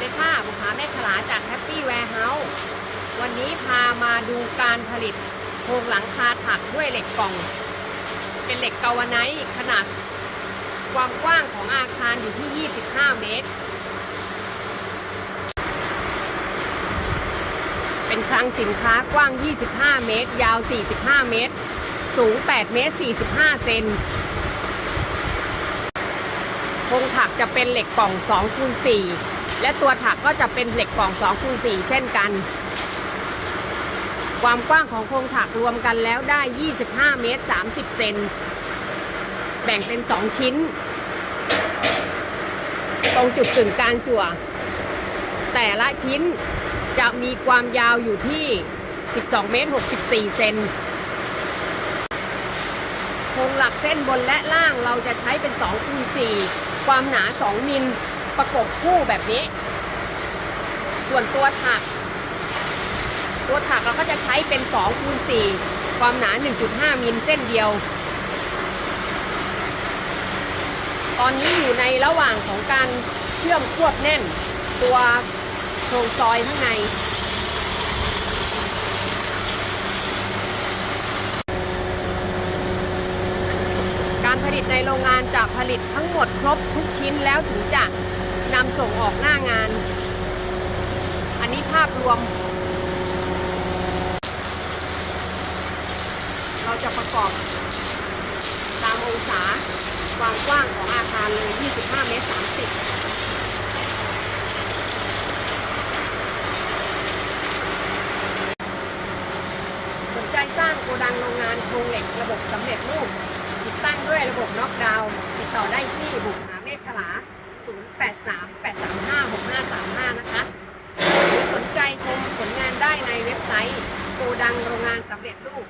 วัสดีค่ะบุคาแม่ขลาจากแฮปปี้แวร์เฮาส์วันนี้พามาดูการผลิตโครงหลังคาถักด้วยเหล็กกล่อง เป็นเหล็กกาวาไนท์ขนาด ความกว้างของอาคารอยู่ที่ 25 เมตร เป็นคลังสินค้ากว้าง 25 เมตร ยาว 45 เมตร สูง 8 เมตร 45 เซนโครงถักจะเป็นเหล็กกล่อง2คูณ4 และตัวถักก็จะเป็นเหล็กกล่อง2คูณ4เช่นกัน ความกว้างของโครงถักรวมกันแล้วได้ 25 เมตร 30 เซน แบ่งเป็น 2 ชิ้น ตรงจุดกึ่งกลางจั่ว แต่ละชิ้นจะมีความยาวอยู่ที่ 12 เมตร 64 เซนโครงหลักเส้นบนและล่างเราจะใช้เป็น2คูณ4ความหนา 2 มิล ประกบคู่แบบนี้ ส่วนตัวถัก ตัวถักเราก็จะใช้เป็น2คูณ4ความหนา 1.5มิลเส้นเดียว ตอนนี้อยู่ในระหว่างของการเชื่อมควบแน่น ตัวโครงซอยข้างในการผลิตในโรงงานจะผลิตทั้งหมดครบทุกชิ้นแล้วถึงจะ นำส่งออกหน้างาน อันนี้ภาพรวม เราจะประกอบตามองศาความกว้างของอาคารเลย 25 เมตร 30สนใจสร้างโกดังโรงงานโครงเหล็กระบบสำเร็จรูปติดตั้งด้วยระบบน็อกดาวน์ติดต่อได้ที่บุกหาเมฆขลา 083 835 6535 นะคะหรือสนใจชมผลงานได้ในเว็บ ไซต์โกดังโรงงานสำเร็จรูป